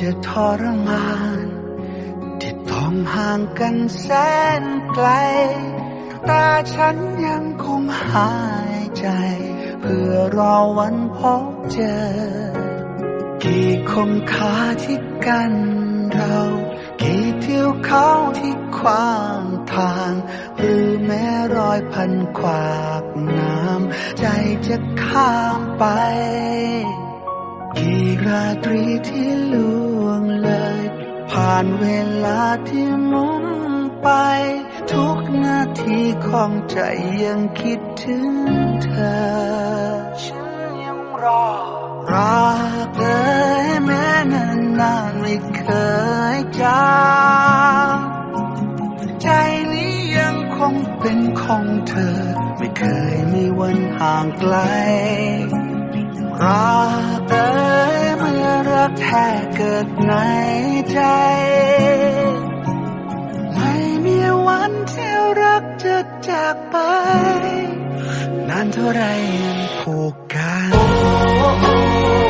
จะทรมานที่ต้องห่างกันแสนไกล แต่ฉันยังคงหายใจ เพื่อรอวันพบเจอ กี่คมขาที่กันเรา กี่เที่ยวเขาที่ขวางทาง หรือแม้รอยพันขวากน้ำใจจะข้ามไป กี่ราตรีที่ล่วง เลย ผ่านเวลาที่หมุนไป ทุกนาทีของใจยังคิดถึงเธอ ฉันยังรอรักเอ่ยแม้นานนานๆไม่เคยจางใจนี้ยังคงเป็นของเธอ ไม่เคยมีวันห่างไกลรักเอ่ยเมื่อ แท้เกิดในใจ ไม่มีวันที่รักจะจากไป นานเท่าไรยังผูกกัน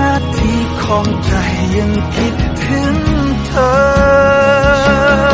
นาทีของใจยังคิดถึงเธอ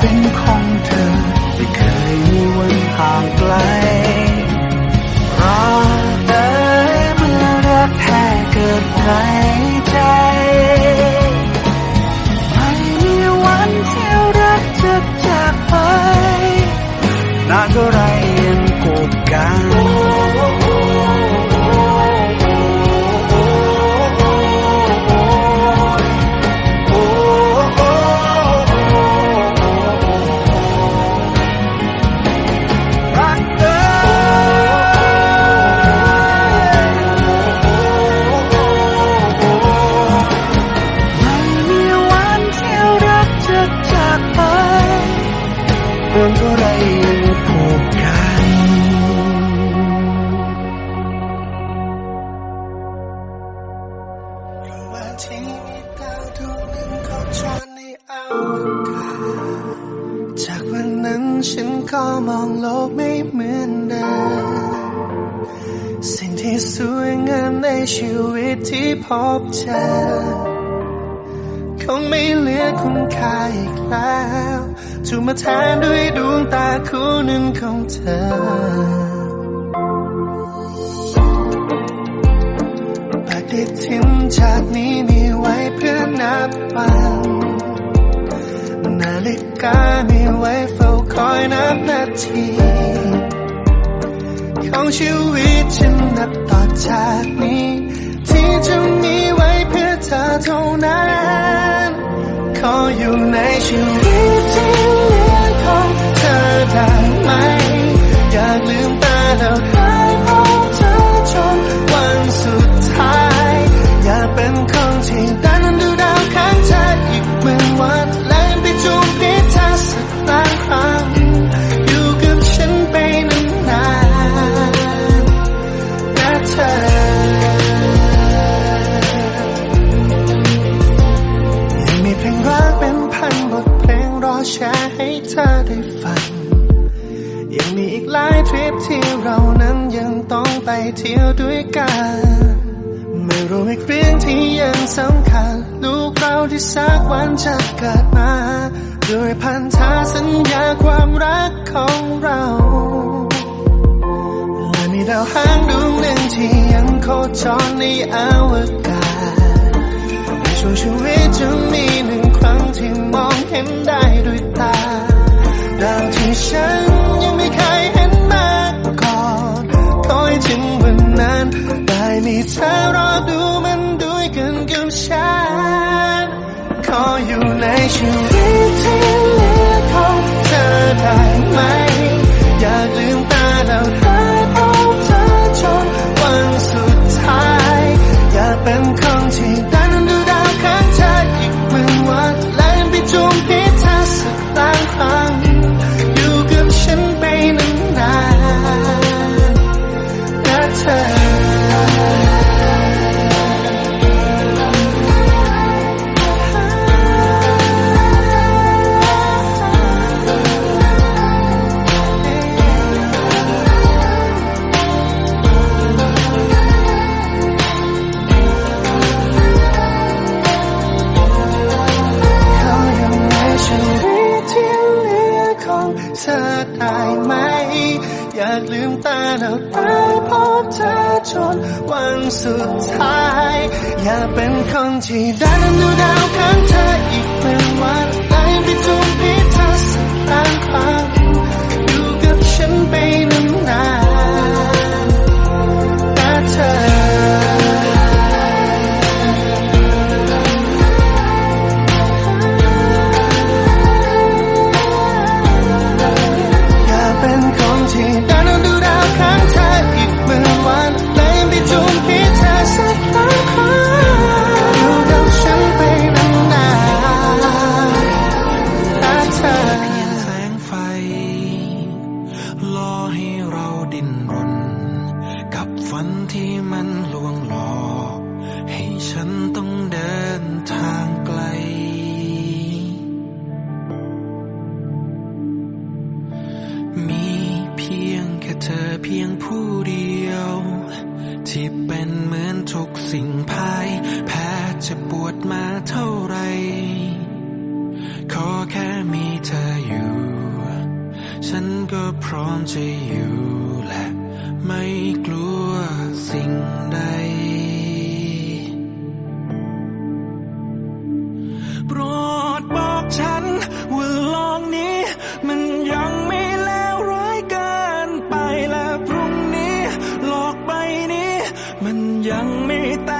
คงเป็นของเธอ ไม่เคยมีวันห่างไกลรักเอ่ยเมื่อรักแท้เกิดในใจ ไม่มีวันที่รักจะจากไปนานเท่าไร เรื่องเท่าไรยังผูกกันวันที่มีดาวดวงหนึ่งเขาจรในอวกาศจากวันนั้นฉันก็มองโลกไม่เหมือนเดิมสิ่งที่สวยงามในชีวิตที่พบเจอคงไม่เหลือคุณค่าอีกแล้ว ถูกมาแทนด้วยดวงตาคู่หนึ่งของเธอ ปฏิทินชาตินี้มีไว้เพื่อนับวันนาฬิกามีไว้เฝ้าคอยนับนาทีของชีวิตฉันนับต่อจากนี้ ที่จะมีไว้เพื่อเธอเท่านั้น ขออยู่ในชีวิตที่เหลือของเธอได้ไหม อยากลืมตาแล้ว อีกหลายทริปที่เรานั้นยังต้องไปเที่ยวด้วยกัน ไม่รู้อีกเรื่องที่ยังสำคัญ ลูกเราที่สักวันจะเกิดมาด้วยพันธะสัญญาความรักของเราและมีดาวหางดวงหนึ่งที่ยังโคจรในอวกาศในช่วงชีวิตจะมีหนึ่งครั้งที่มองเห็นได้ด้วยตาดาวที่ฉัน ที่เธอรอดูมันด้วยกันกับฉัน ขออยู่ในชีวิตที่เหลือของเธอได้ไหม อย่าลืมตาแล้ว พบเธอจนวันสุดท้าย อย่าเป็นคนที่ได้นั้นดูดาวข้างเธออีกเป็นวันไหนไปจูบพิเธอสักล้างครั้งอยู่กับฉันไปนาน ฝันที่มันลวงหลอกให้ฉันต้องเดินทางไกล มีเพียงแค่เธอเพียงผู้เดียว ที่เป็นเหมือนทุกสิ่งภายแพ้จะปวดมาเท่าไหรขอแค่มีเธออยู่ ฉันก็พร้อมจะอยู่ มันยังไม่แต่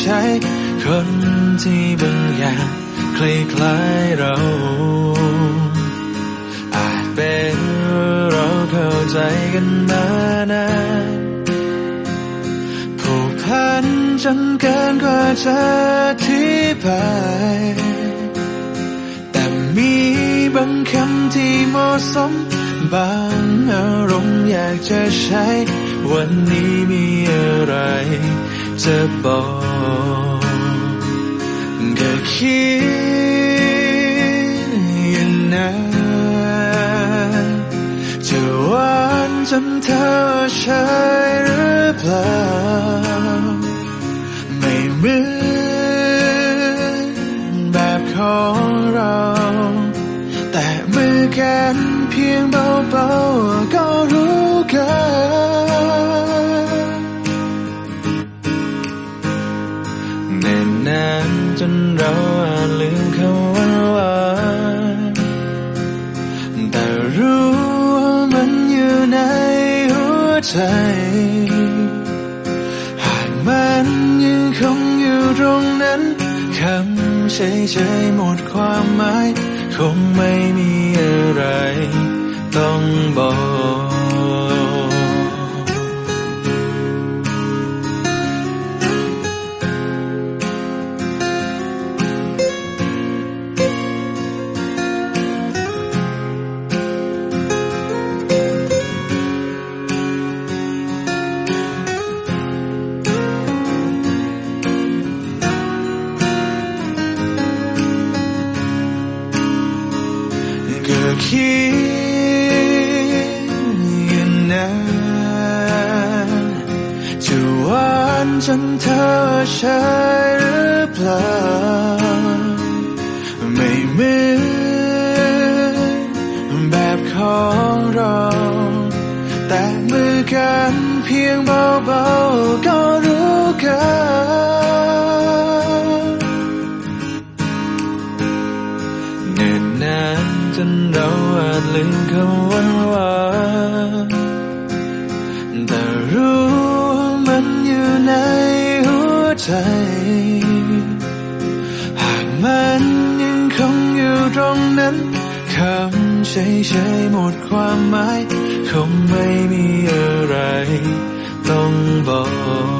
ใช่คนที่บางอย่างคล้ายๆเรา อาจเป็นเราเข้าใจกันมานะผูกพันจนเกินกว่าจะที่ไปแต่มีบางคำที่เหมาะสมบางอารมณ์อยากจะใช้ วันนี้มีอะไรจะบอก ก็คิดอย่างนั้นจะวันจำเธอใช่หรือเปล่า ไม่เหมือนแบบของเรา แต่เมื่อกัน เฉยเชยหมดความหมายคงไม่ que ในหัวใจ หากมันยังคงอยู่ตรงนั้นคำเฉยๆหมดความหมายคงไม่มีอะไร ต้องบอก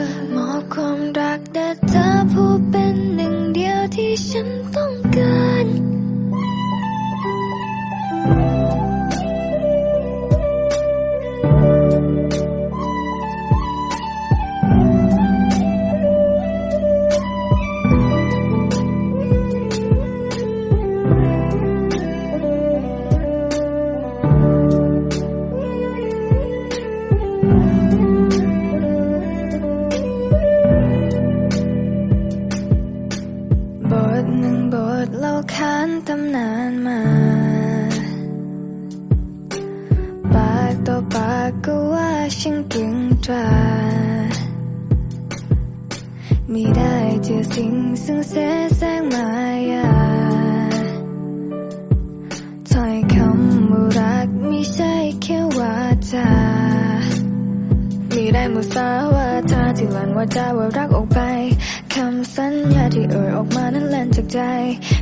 จ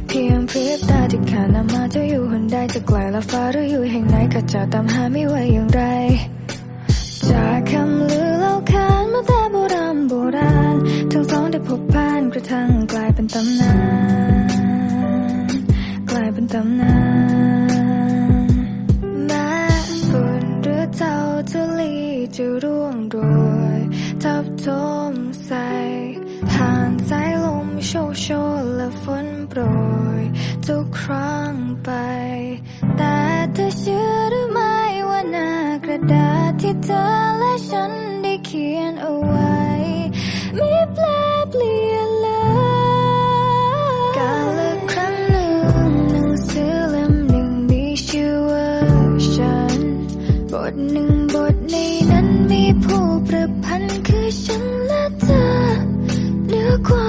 เพียงเพริบตาที่ขานามาจะอยู่คนใดจะไกลละฟ้าหรืออยู่แห่งไหนก็จะตามหาไม่ไหวย่ง 的光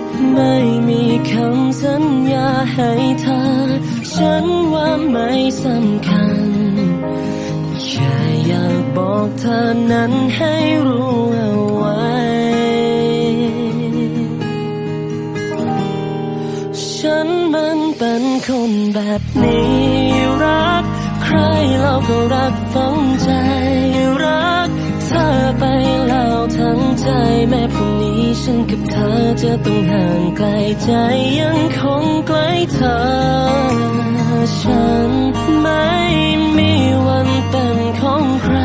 ไม่มีคำสัญญาให้เธอ ฉันว่าไม่สำคัญแค่อยากบอกเธอนั้นให้รู้เอาไว้ ฉันมันเป็นคนแบบนี้รัก ใครเราก็รักฝังใจรัก เธอไปแล้วทั้งใจแม้พรุ่งนี้ ฉันกับเธอจะต้องห่างไกลใจยังคงใกล้เธอ ฉันไม่มีวันเป็นของใคร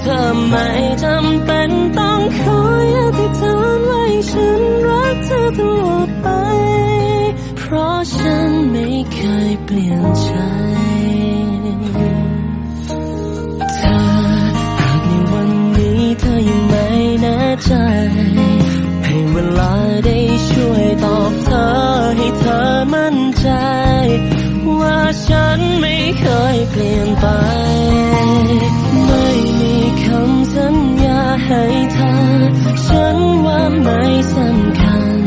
เธอไม่จำเป็นต้องคอยอธิษฐานไว้ฉันรักเธอตลอดไป เพราะฉันไม่เคยเปลี่ยนใจเธอหากในวันนี้เธอยังไม่แน่ใจันไม่เคยเปลี่ยนไป ไม่มีคำสัญญาให้เธอ ฉันว่าไม่สำคัญ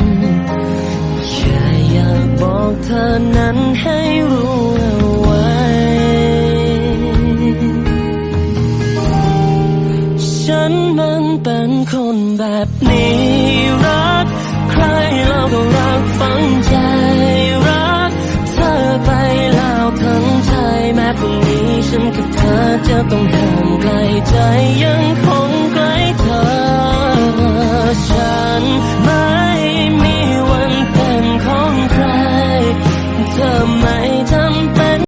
แค่อยากบอกเธอนั้นให้รู้เอาไว้ ฉันมันเป็นคนแบบนี้ พรุ่งนี้ฉันกับเธอจะต้องห่างไกลใจยังคงไกล